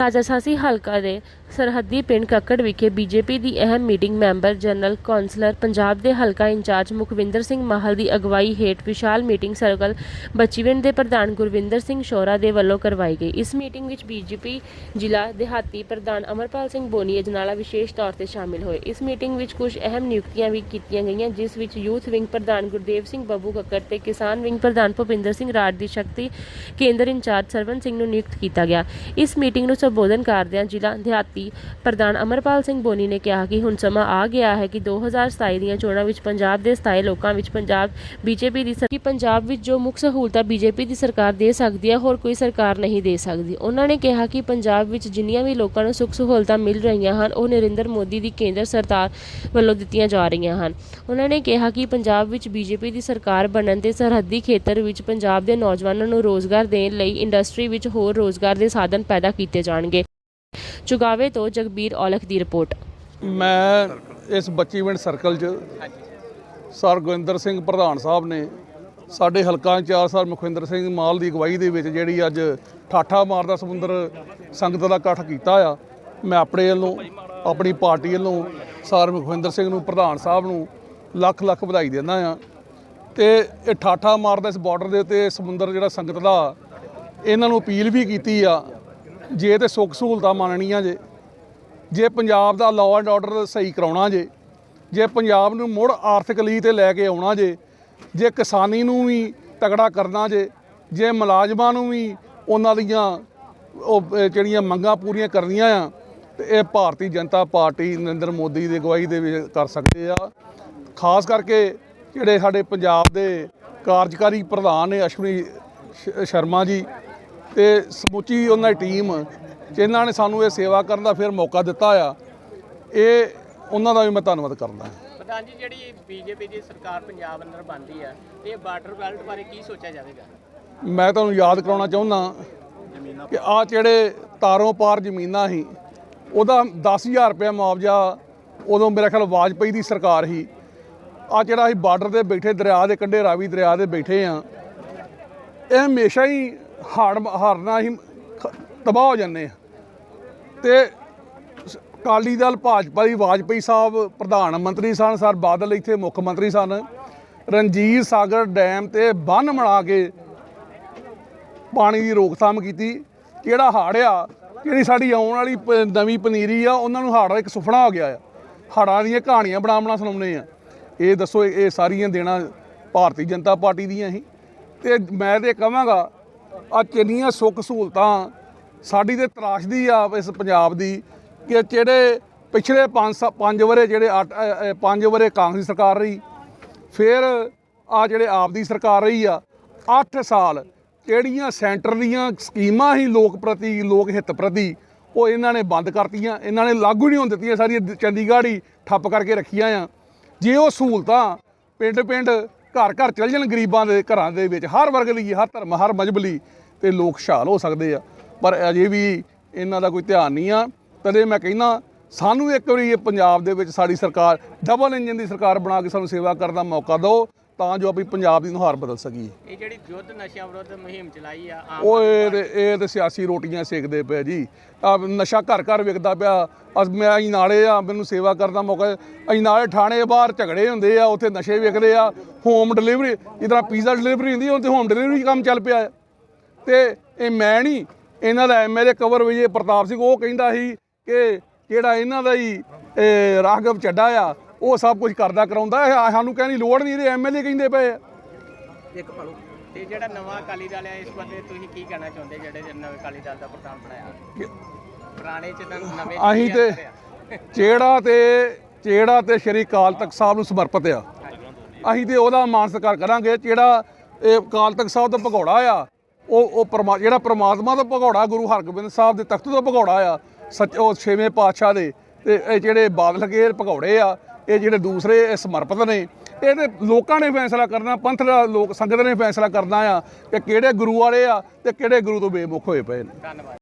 ਰਾਜਾ ਰਾਜਾਸਾਸੀ ਹਲਕਾ ਦੇ ਸਰਹੱਦੀ ਪਿੰਡ ਕੱਕੜ ਵਿਖੇ ਬੀਜੇਪੀ ਦੀ ਅਹਿਮ meeting member general councillor Punjab ਦੇ ਹਲਕਾ ਇੰਚਾਰਜ ਮੁਖਵਿੰਦਰ ਸਿੰਘ ਮਾਹਲ ਦੀ ਅਗਵਾਈ ਹੇਠ ਵਿਸ਼ਾਲ ਮੀਟਿੰਗ ਸਰਕਲ ਬੱਚੀਵਿੰਡ ਦੇ ਪ੍ਰਧਾਨ ਗੁਰਵਿੰਦਰ ਸਿੰਘ ਸ਼ੋਰਾ ਦੇ ਵੱਲੋਂ ਕਰਵਾਈ ਗਈ। ਇਸ ਮੀਟਿੰਗ ਵਿੱਚ ਬੀਜੇਪੀ ਜ਼ਿਲ੍ਹਾ ਦਿਹਾਤੀ ਪ੍ਰਧਾਨ ਅਮਰਪਾਲ ਸਿੰਘ ਬੋਨੀ ਅਜਨਾਲਾ ਵਿਸ਼ੇਸ਼ ਤੌਰ ਤੇ ਸ਼ਾਮਿਲ ਹੋਏ। ਇਸ ਮੀਟਿੰਗ ਵਿੱਚ ਕੁਝ ਅਹਿਮ ਨਿਯੁਕਤੀਆਂ ਵੀ ਕੀਤੀਆਂ ਗਈਆਂ, ਜਿਸ ਵਿੱਚ ਯੂਥ ਵਿੰਗ ਪ੍ਰਧਾਨ ਗੁਰਦੇਵ ਸਿੰਘ, ਬੱਬੂ ਕੱਕੜ ਤੇ ਕਿਸਾਨ ਵਿੰਗ ਪ੍ਰਧਾਨ ਭੁਪਿੰਦਰ ਸਿੰਘ ਰਾਜ ਦੀ ਸ਼ਕਤੀ ਕੇਂਦਰ ਇੰਚਾਰਜ ਸਰਵਨ ਸਿੰਘ ਨੂੰ ਨਿਯੁਕਤ ਕੀਤਾ ਗਿਆ। ਇਸ ਮੀਟਿੰਗ ਨੂੰ ਸੰਬੋਧਨ ਕਰਦਿਆਂ ਜ਼ਿਲ੍ਹਾ ਦਿਹਾਤੀ ਪ੍ਰਧਾਨ ਅਮਰਪਾਲ ਸਿੰਘ ਬੋਨੀ ਨੇ ਕਿਹਾ ਕਿ ਹੁਣ ਸਮਾਂ ਆ ਗਿਆ ਹੈ ਕਿ 2027 ਦੀਆਂ ਚੋਣਾਂ ਵਿੱਚ ਪੰਜਾਬ ਦੇ ਸਥਾਈ ਲੋਕਾਂ ਵਿੱਚ ਪੰਜਾਬ ਬੀਜੇਪੀ ਦੀ ਸਰਕਾਰ ਪੰਜਾਬ ਵਿੱਚ ਜੋ ਮੁੱਖ ਸਹੂਲਤਾਂ ਬੀਜੇਪੀ ਦੀ ਸਰਕਾਰ ਦੇ ਸਕਦੀ ਹੈ ਹੋਰ ਕੋਈ ਸਰਕਾਰ ਨਹੀਂ ਦੇ ਸਕਦੀ। ਉਹਨਾਂ ਨੇ ਕਿਹਾ ਕਿ ਪੰਜਾਬ ਵਿੱਚ ਜਿੰਨੀਆਂ ਵੀ ਲੋਕਾਂ ਨੂੰ ਸੁੱਖ ਸਹੂਲਤਾਂ ਮਿਲ ਰਹੀਆਂ ਹਨ, ਉਹ ਨਰਿੰਦਰ ਮੋਦੀ ਦੀ ਕੇਂਦਰ ਸਰਕਾਰ ਵੱਲੋਂ ਦਿੱਤੀਆਂ ਜਾ ਰਹੀਆਂ ਹਨ। ਉਹਨਾਂ ਨੇ ਕਿਹਾ ਕਿ ਪੰਜਾਬ ਵਿੱਚ ਬੀਜੇਪੀ ਦੀ ਸਰਕਾਰ ਬਣਨ ਤੇ ਸਰਹੱਦੀ ਖੇਤਰ ਵਿੱਚ ਪੰਜਾਬ ਦੇ ਨੌਜਵਾਨਾਂ ਨੂੰ ਰੋਜ਼ਗਾਰ ਦੇਣ ਲਈ ਇੰਡਸਟਰੀ ਵਿੱਚ ਹੋਰ ਰੋਜ਼ਗਾਰ ਦੇ ਸਾਧਨ ਪੈਦਾ ਕੀਤੇ ਜਾਣਗੇ। ਚੁਗਾਵੇ ਤੋਂ ਜਗਬੀਰ ਔਲਖ ਦੀ ਰਿਪੋਰਟ। ਮੈਂ ਇਸ ਬੱਚੀਵਿੰਡ ਸਰਕਲ 'ਚ ਸਰ ਗੁਰਿੰਦਰ ਸਿੰਘ ਪ੍ਰਧਾਨ ਸਾਹਿਬ ਨੇ ਸਾਡੇ ਹਲਕਾ ਇੰਚਾਰਜ ਸਰ ਮੁਖਵਿੰਦਰ ਸਿੰਘ ਮਾਲ ਦੀ ਅਗਵਾਈ ਦੇ ਵਿੱਚ ਜਿਹੜੀ ਅੱਜ ਠਾਠਾ ਮਾਰਦਾ ਸਮੁੰਦਰ ਸੰਗਤ ਦਾ ਇਕੱਠ ਕੀਤਾ ਆ, ਮੈਂ ਆਪਣੇ ਵੱਲੋਂ, ਆਪਣੀ ਪਾਰਟੀ ਵੱਲੋਂ ਸਰ ਮੁਖਵਿੰਦਰ ਸਿੰਘ ਨੂੰ, ਪ੍ਰਧਾਨ ਸਾਹਿਬ ਨੂੰ ਲੱਖ ਲੱਖ ਵਧਾਈ ਦਿੰਦਾ ਆ। ਤੇ ਇਹ ਠਾਠਾ ਮਾਰਦਾ ਇਸ ਬਾਰਡਰ ਦੇ ਉੱਤੇ ਸਮੁੰਦਰ ਜਿਹੜਾ ਸੰਗਤ ਦਾ, ਇਹਨਾਂ ਨੂੰ ਅਪੀਲ ਵੀ ਕੀਤੀ ਆ ਜੇ ਤੇ ਸੁੱਖ ਸਹੂਲਤਾਂ ਮੰਨਣੀਆਂ ਜੇ ਜੇ ਪੰਜਾਬ ਦਾ ਲਾਅ ਐਂਡ ਆਰਡਰ ਸਹੀ ਕਰਾਉਣਾ ਜੇ ਜੇ ਪੰਜਾਬ ਨੂੰ ਮੁੜ ਆਰਥਿਕ ਲੀ ਤੇ ਲੈ ਕੇ ਆਉਣਾ ਜੇ ਜੇ ਕਿਸਾਨੀ ਨੂੰ ਵੀ ਤਗੜਾ ਕਰਨਾ ਜੇ ਜੇ ਮੁਲਾਜ਼ਮਾਂ ਨੂੰ ਵੀ ਉਹਨਾਂ ਦੀਆਂ ਉਹ ਜਿਹੜੀਆਂ ਮੰਗਾਂ ਪੂਰੀਆਂ ਕਰਨੀਆਂ ਆ, ਤੇ ਇਹ ਭਾਰਤੀ ਜਨਤਾ ਪਾਰਟੀ ਨਰਿੰਦਰ ਮੋਦੀ ਦੀ ਅਗਵਾਈ ਦੇ ਵਿੱਚ ਕਰ ਸਕਦੇ ਆ। ਖਾਸ ਕਰਕੇ ਜਿਹੜੇ ਸਾਡੇ ਪੰਜਾਬ ਦੇ ਕਾਰਜਕਾਰੀ ਪ੍ਰਧਾਨ ਨੇ ਅਸ਼ਵਨੀ ਸ਼ਰਮਾ ਜੀ ਤੇ ਸਮੁੱਚੀ ਉਹਨਾਂ ਦੀ ਟੀਮ ਜਿਨ੍ਹਾਂ ਨੇ ਸਾਨੂੰ ਇਹ ਸੇਵਾ ਕਰਨ ਦਾ ਫਿਰ ਮੌਕਾ ਦਿੱਤਾ ਆ। ਇਹ ਉਹਨਾਂ ਦਾ ਵੀ ਮੈਂ ਧੰਨਵਾਦ ਕਰਦਾ ਪ੍ਰਧਾਨ ਜੀ ਜਿਹੜੀ ਬੀਜੇਪੀ ਦੀ ਸਰਕਾਰ ਪੰਜਾਬ ਅੰਦਰ ਬਣਦੀ ਆ ਇਹ ਬਾਰਡਰ ਬੈਲਟ ਬਾਰੇ ਕੀ ਸੋਚਿਆ ਜਾਵੇਗਾ? ਮੈਂ ਤੁਹਾਨੂੰ ਯਾਦ ਕਰਾਉਣਾ ਚਾਹੁੰਦਾ ਕਿ ਆ ਜਿਹੜੇ ਤਾਰੋਂ ਪਾਰ ਜ਼ਮੀਨਾਂ ਸੀ ਉਹਦਾ 10000 ਰੁਪਏ ਮੁਆਵਜ਼ਾ ਉਦੋਂ ਮੇਰਾ ਖਿਆਲ ਵਾਜਪਈ ਦੀ ਸਰਕਾਰ ਸੀ। ਆ ਜਿਹੜਾ ਅਸੀਂ ਬਾਰਡਰ ਤੇ ਬੈਠੇ ਦਰਿਆ ਦੇ ਕੰਢੇ ਰਾਵੀ ਦਰਿਆ ਦੇ ਬੈਠੇ ਆ ਇਹ ਹਮੇਸ਼ਾ ਹੀ ਹਾੜ ਹਾਰਨਾ ਹੀ ਤਬਾਹ ਹੋ ਜਾਂਦੇ ਆ ਤੇ ਅਕਾਲੀ ਦਲ, ਭਾਜਪਾ ਦੀ ਵਾਜਪਈ ਸਾਹਿਬ, ਪ੍ਰਧਾਨ ਮੰਤਰੀ ਸਨ, ਸਰ ਬਾਦਲ ਇੱਥੇ ਮੁੱਖ ਮੰਤਰੀ ਸਨ। ਰਣਜੀਤ ਸਾਗਰ ਡੈਮ ਤੇ ਬੰਨ ਬਣਾ ਕੇ ਪਾਣੀ ਦੀ ਰੋਕਥਾਮ ਕੀਤੀ। ਜਿਹੜਾ ਹੜ੍ਹ ਆ ਜਿਹੜੀ ਸਾਡੀ ਆਉਣ ਵਾਲੀ ਪ- ਨਵੀਂ ਪਨੀਰੀ ਆ, ਉਹਨਾਂ ਨੂੰ ਹੜ੍ਹ ਇੱਕ ਸੁਪਨਾ ਹੋ ਗਿਆ ਆ। ਹੜ੍ਹਾਂ ਦੀਆਂ ਕਹਾਣੀਆਂ ਬਣਾ ਬਣਾ ਸੁਣਾਉਂਦੇ ਆ। ਇਹ ਦੱਸੋ, ਇਹ ਇਹ ਸਾਰੀਆਂ ਦੇਣਾ ਭਾਰਤੀ ਜਨਤਾ ਪਾਰਟੀ ਦੀਆਂ ਹੀ ਤੇ ਮੈਂ ਤੇ ਕਹਾਂਗਾ ਆ ਕਿੰਨੀਆਂ ਸੁੱਖ ਸਹੂਲਤਾਂ ਸਾਡੀ ਤੇ ਤਰਾਸ਼ਦੀ ਆ ਇਸ ਪੰਜਾਬ ਦੀ ਕਿ ਜਿਹੜੇ ਪਿਛਲੇ 5 ਪੰਜ ਵਰੇ ਜਿਹੜੇ 8 ਪੰਜ ਵਰੇ ਕਾਂਗਰਸ ਸਰਕਾਰ ਰਹੀ, ਫਿਰ ਆ ਜਿਹੜੇ ਆਪ ਦੀ ਸਰਕਾਰ ਰਹੀ ਆ 8 ਸਾਲ ਕਿਹੜੀਆਂ ਸੈਂਟਰ ਦੀਆਂ ਸਕੀਮਾਂ ਹੀ ਲੋਕ ਪ੍ਰਤੀ, ਲੋਕ ਹਿੱਤ ਪ੍ਰਤੀ ਉਹ ਇਹਨਾਂ ਨੇ ਬੰਦ ਕਰਤੀਆਂ, ਇਹਨਾਂ ਨੇ ਲਾਗੂ ਨਹੀਂ ਹੋਣ ਦਿੱਤੀਆਂ ਸਾਰੀਆਂ ਚੰਡੀਗੜ੍ਹ ਹੀ ਠੱਪ ਕਰਕੇ ਰੱਖੀਆਂ ਆ। ਜੇ ਉਹ ਸਹੂਲਤਾਂ ਪਿੰਡ ਪਿੰਡ ਘਰ ਘਰ ਚਲ ਜਾਣ ਗਰੀਬਾਂ ਦੇ ਘਰਾਂ ਦੇ ਵਿੱਚ। ਹਰ ਵਰਗ ਲਈ, ਹਰ ਧਰਮ, ਹਰ ਮਜ਼ਹਬ ਲਈ ਤੇ ਲੋਕ ਖੁਸ਼ਹਾਲ ਹੋ ਸਕਦੇ ਆ। ਪਰ ਅਜੇ ਵੀ ਇਹਨਾਂ ਦਾ ਕੋਈ ਧਿਆਨ ਨਹੀਂ ਆ। ਤਦੇ ਮੈਂ ਕਹਿੰਦਾ, ਸਾਨੂੰ ਇੱਕ ਵਾਰੀ ਇਹ ਪੰਜਾਬ ਦੇ ਵਿੱਚ ਸਾਡੀ ਸਰਕਾਰ ਡਬਲ ਇੰਜਨ ਦੀ ਸਰਕਾਰ ਬਣਾ ਕੇ ਸਾਨੂੰ ਸੇਵਾ ਕਰਨ ਦਾ ਮੌਕਾ ਦਿਓ। ਤਾਂ ਜੋ ਆਪਣੀ ਪੰਜਾਬ ਦੀ ਨੁਹਾਰ ਬਦਲ ਸਕੀਏ। ਇਹ ਜਿਹੜੀ ਯੁੱਧ ਨਸ਼ਿਆਂ ਵਿਰੁੱਧ ਮੁਹਿੰਮ ਚਲਾਈ ਆ ਆਮ ਉਹ ਇਹ ਤੇ ਇਹ ਤੇ ਸਿਆਸੀ ਰੋਟੀਆਂ ਸੇਕਦੇ ਪਏ ਜੀ। ਆ ਨਸ਼ਾ ਘਰ ਘਰ ਵਿਕਦਾ ਪਿਆ। ਅਸ ਮੈਂ ਅਈ ਨਾਲੇ ਆ ਮੈਨੂੰ ਸੇਵਾ ਕਰਨ ਦਾ ਮੌਕਾ ਅਈ ਨਾਲੇ ਥਾਣੇ ਬਾਹਰ ਝਗੜੇ ਹੁੰਦੇ ਆ ਉੱਥੇ ਨਸ਼ੇ ਵਿਕਦੇ ਆ। ਹੋਮ ਡਿਲੀਵਰੀ ਜਿੱਦਾਂ ਪੀਜ਼ਾ ਡਿਲੀਵਰੀ ਹੁੰਦੀ ਤੇ ਹੋਮ ਡਿਲੀਵਰੀ ਕੰਮ ਚੱਲ ਪਿਆ ਹੈ। ਤੇ ਇਹ ਮੈਂ ਨਹੀਂ ਇਹਨਾਂ ਦਾ ਐਮਐਲਏ ਕਵਰ ਵਿਜੇ ਪ੍ਰਤਾਪ ਸਿੰਘ ਉਹ ਕਹਿੰਦਾ ਸੀ ਕਿ ਜਿਹੜਾ ਇਹਨਾਂ ਦਾ ਹੀ ਇਹ ਰਾਘਵ ਚੱਡਾ ਆ ਉਹ ਸਭ ਕੁਝ ਕਰਦਾ ਕਰਾਉਂਦਾ ਇਹ ਸਾਨੂੰ ਕਹਿਣ ਦੀ ਲੋੜ ਨਹੀਂ ਇਹਦੇ ਐਮਐਲਏ ਕਹਿੰਦੇ ਪਏ ਆ। ਤੇ ਜਿਹੜਾ ਨਵਾਂ ਅਕਾਲੀ ਦਲ ਆ ਇਸ ਬਾਰੇ ਤੁਸੀਂ ਕੀ ਕਹਿਣਾ ਚਾਹੁੰਦੇ ਜਿਹੜੇ ਨਵੇਂ ਅਕਾਲੀ ਦਲ ਦਾ ਪ੍ਰਧਾਨ ਬਣਾਇਆ? ਪੁਰਾਣੇ ਚ ਤਾਂ ਨਵੇਂ ਅਸੀਂ ਤੇ? ਜਿਹੜਾ ਤੇ ਜਿਹੜਾ ਤੇ ਸ਼੍ਰੀ ਅਕਾਲ ਤਖਤ ਸਾਹਿਬ ਨੂੰ ਸਮਰਪਿਤ ਆ। ਅਸੀਂ ਤੇ ਉਹਦਾ ਮਾਨ ਸਤਿਕਾਰ ਕਰਾਂਗੇ ਜਿਹੜਾ ਇਹ ਅਕਾਲ ਤਖਤ ਸਾਹਿਬ ਦਾ ਭਗੌੜਾ ਆ ਉਹ ਉਹ ਪਰਮਾ ਜਿਹੜਾ ਪ੍ਰਮਾਤਮਾ ਦਾ ਭਗੌੜਾ ਗੁਰੂ ਹਰਗੋਬਿੰਦ ਸਾਹਿਬ ਦੇ ਤਖਤ ਦਾ ਭਗੌੜਾ ਆ ਸੱਚ ਉਹ ਛੇਵੇਂ ਪਾਤਸ਼ਾਹ ਦੇ ਤੇ ਇਹ ਜਿਹੜੇ ਬਾਦਲ ਕੇ ਭਗੌੜੇ ਆ ਇਹ ਜਿਹੜੇ ਦੂਸਰੇ ਸਮਰਪਿਤ ਨੇ ਇਹ ਤੇ ਲੋਕਾਂ ਨੇ ਫੈਸਲਾ ਕਰਨਾ, ਪੰਥ ਦਾ ਲੋਕ ਸੰਗਤ ਨੇ ਫੈਸਲਾ ਕਰਨਾ ਆ, ਕਿ ਕਿਹੜੇ ਗੁਰੂ ਵਾਲੇ ਆ ਤੇ ਕਿਹੜੇ ਗੁਰੂ ਤੋਂ ਬੇਮੁਖ ਹੋਏ ਪਏ ਨੇ। ਧੰਨਵਾਦ।